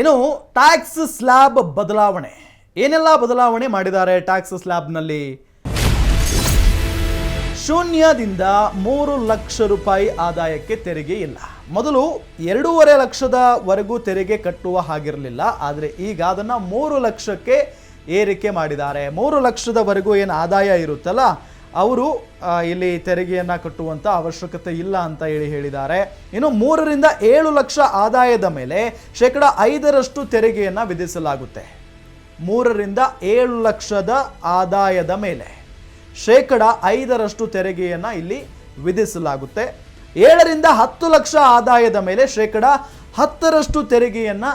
ಏನು tax slab ಬದಲಾವಣೆ. ಏನೆಲ್ಲ ಬದಲಾವಣೆ ಮಾಡಿದ್ದಾರೆ ಟ್ಯಾಕ್ಸ್ ಸ್ಲ್ಯಾಬ್ನಲ್ಲಿ ಶೂನ್ಯದಿಂದ ಮೂರು ಲಕ್ಷ ರೂಪಾಯಿ ಆದಾಯಕ್ಕೆ ತೆರಿಗೆ ಇಲ್ಲ. ಮೊದಲು ಎರಡೂವರೆ ಲಕ್ಷದವರೆಗೂ ತೆರಿಗೆ ಕಟ್ಟುವ ಹಾಗಿರಲಿಲ್ಲ, ಆದರೆ ಈಗ ಅದನ್ನು ಮೂರು ಲಕ್ಷಕ್ಕೆ ಏರಿಕೆ ಮಾಡಿದ್ದಾರೆ. ಮೂರು ಲಕ್ಷದವರೆಗೂ ಏನು ಆದಾಯ ಇರುತ್ತಲ್ಲ ಅವರು ಇಲ್ಲಿ ತೆರಿಗೆಯನ್ನು ಕಟ್ಟುವಂಥ ಅವಶ್ಯಕತೆ ಇಲ್ಲ ಅಂತ ಹೇಳಿ ಹೇಳಿದ್ದಾರೆ. ಇನ್ನು ಮೂರರಿಂದ ಏಳು ಲಕ್ಷ ಆದಾಯದ ಮೇಲೆ ಶೇಕಡ ಐದರಷ್ಟು ತೆರಿಗೆಯನ್ನು ವಿಧಿಸಲಾಗುತ್ತೆ. ಮೂರರಿಂದ ಏಳು ಲಕ್ಷದ ಆದಾಯದ ಮೇಲೆ ಶೇಕಡ ಐದರಷ್ಟು ತೆರಿಗೆಯನ್ನು ಇಲ್ಲಿ ವಿಧಿಸಲಾಗುತ್ತೆ. ಏಳರಿಂದ ಹತ್ತು ಲಕ್ಷ ಆದಾಯದ ಮೇಲೆ ಶೇಕಡ ಹತ್ತರಷ್ಟು ತೆರಿಗೆಯನ್ನು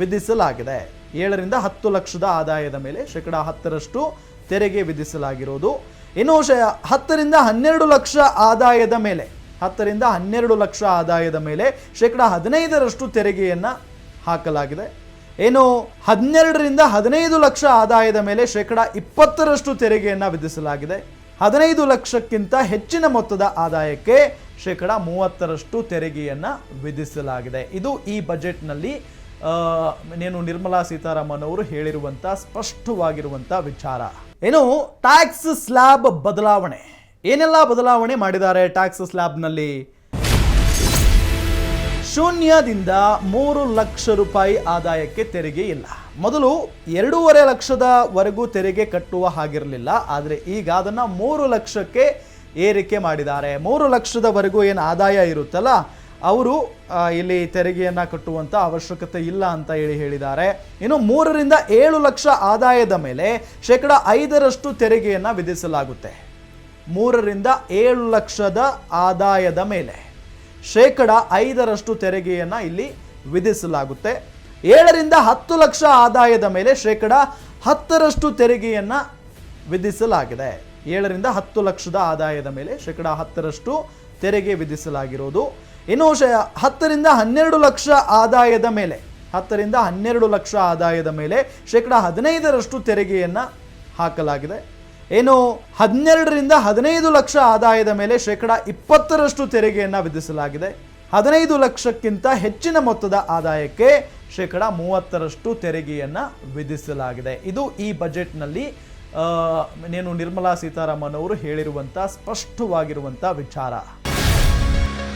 ವಿಧಿಸಲಾಗಿದೆ. ಏಳರಿಂದ ಹತ್ತು ಲಕ್ಷದ ಆದಾಯದ ಮೇಲೆ ಶೇಕಡ ಹತ್ತರಷ್ಟು ತೆರಿಗೆ ವಿಧಿಸಲಾಗಿರೋದು. ಇನ್ನು ಶ ಹತ್ತರಿಂದ ಹನ್ನೆರಡು ಲಕ್ಷ ಆದಾಯದ ಮೇಲೆ, ಹತ್ತರಿಂದ ಹನ್ನೆರಡು ಲಕ್ಷ ಆದಾಯದ ಮೇಲೆ ಶೇಕಡ ಹದಿನೈದರಷ್ಟು ತೆರಿಗೆಯನ್ನು ಹಾಕಲಾಗಿದೆ. ಏನು ಹನ್ನೆರಡರಿಂದ ಹದಿನೈದು ಲಕ್ಷ ಆದಾಯದ ಮೇಲೆ ಶೇಕಡ ಇಪ್ಪತ್ತರಷ್ಟು ತೆರಿಗೆಯನ್ನು ವಿಧಿಸಲಾಗಿದೆ. ಹದಿನೈದು ಲಕ್ಷಕ್ಕಿಂತ ಹೆಚ್ಚಿನ ಮೊತ್ತದ ಆದಾಯಕ್ಕೆ ಶೇಕಡ ಮೂವತ್ತರಷ್ಟು ತೆರಿಗೆಯನ್ನು ವಿಧಿಸಲಾಗಿದೆ. ಇದು ಈ ಬಜೆಟ್ನಲ್ಲಿ ಏನು ನಿರ್ಮಲಾ ಸೀತಾರಾಮನ್ ಅವರು ಹೇಳಿರುವಂಥ ಸ್ಪಷ್ಟವಾಗಿರುವಂಥ ವಿಚಾರ. ಏನು ಟ್ಯಾಕ್ಸ್ ಸ್ಲ್ಯಾಬ್ ಬದಲಾವಣೆ. ಏನೆಲ್ಲ ಬದಲಾವಣೆ ಮಾಡಿದ್ದಾರೆ ಟ್ಯಾಕ್ಸ್ ಸ್ಲ್ಯಾಬ್ನಲ್ಲಿ ಶೂನ್ಯದಿಂದ ಮೂರು ಲಕ್ಷ ರೂಪಾಯಿ ಆದಾಯಕ್ಕೆ ತೆರಿಗೆ ಇಲ್ಲ. ಮೊದಲು ಎರಡೂವರೆ ಲಕ್ಷದವರೆಗೂ ತೆರಿಗೆ ಕಟ್ಟುವ ಹಾಗಿರಲಿಲ್ಲ, ಆದರೆ ಈಗ ಅದನ್ನು ಮೂರು ಲಕ್ಷಕ್ಕೆ ಏರಿಕೆ ಮಾಡಿದ್ದಾರೆ. ಮೂರು ಲಕ್ಷದವರೆಗೂ ಏನು ಆದಾಯ ಇರುತ್ತಲ್ಲ ಅವರು ಇಲ್ಲಿ ತೆರಿಗೆಯನ್ನು ಕಟ್ಟುವಂಥ ಅವಶ್ಯಕತೆ ಇಲ್ಲ ಅಂತ ಹೇಳಿ ಹೇಳಿದ್ದಾರೆ. ಇನ್ನು ಮೂರರಿಂದ ಏಳು ಲಕ್ಷ ಆದಾಯದ ಮೇಲೆ ಶೇಕಡ ಐದರಷ್ಟು ತೆರಿಗೆಯನ್ನು ವಿಧಿಸಲಾಗುತ್ತೆ. ಮೂರರಿಂದ ಏಳು ಲಕ್ಷದ ಆದಾಯದ ಮೇಲೆ ಶೇಕಡ ಐದರಷ್ಟು ತೆರಿಗೆಯನ್ನು ಇಲ್ಲಿ ವಿಧಿಸಲಾಗುತ್ತೆ. ಏಳರಿಂದ ಹತ್ತು ಲಕ್ಷ ಆದಾಯದ ಮೇಲೆ ಶೇಕಡ ಹತ್ತರಷ್ಟು ತೆರಿಗೆಯನ್ನು ವಿಧಿಸಲಾಗಿದೆ. ಏಳರಿಂದ ಹತ್ತು ಲಕ್ಷದ ಆದಾಯದ ಮೇಲೆ ಶೇಕಡ ಹತ್ತರಷ್ಟು ತೆರಿಗೆ ವಿಧಿಸಲಾಗಿರೋದು. ಇನ್ನು ಶ ಹತ್ತರಿಂದ ಹನ್ನೆರಡು ಲಕ್ಷ ಆದಾಯದ ಮೇಲೆ, ಹತ್ತರಿಂದ ಹನ್ನೆರಡು ಲಕ್ಷ ಆದಾಯದ ಮೇಲೆ ಶೇಕಡ ಹದಿನೈದರಷ್ಟು ತೆರಿಗೆಯನ್ನು ಹಾಕಲಾಗಿದೆ. ಏನು ಹನ್ನೆರಡರಿಂದ ಹದಿನೈದು ಲಕ್ಷ ಆದಾಯದ ಮೇಲೆ ಶೇಕಡ ಇಪ್ಪತ್ತರಷ್ಟು ತೆರಿಗೆಯನ್ನು ವಿಧಿಸಲಾಗಿದೆ. ಹದಿನೈದು ಲಕ್ಷಕ್ಕಿಂತ ಹೆಚ್ಚಿನ ಮೊತ್ತದ ಆದಾಯಕ್ಕೆ ಶೇಕಡ ಮೂವತ್ತರಷ್ಟು ತೆರಿಗೆಯನ್ನು ವಿಧಿಸಲಾಗಿದೆ. ಇದು ಈ ಬಜೆಟ್ನಲ್ಲಿ ಏನು ನಿರ್ಮಲಾ ಸೀತಾರಾಮನ್ ಅವರು ಹೇಳಿರುವಂಥ ಸ್ಪಷ್ಟವಾಗಿರುವಂಥ ವಿಚಾರ.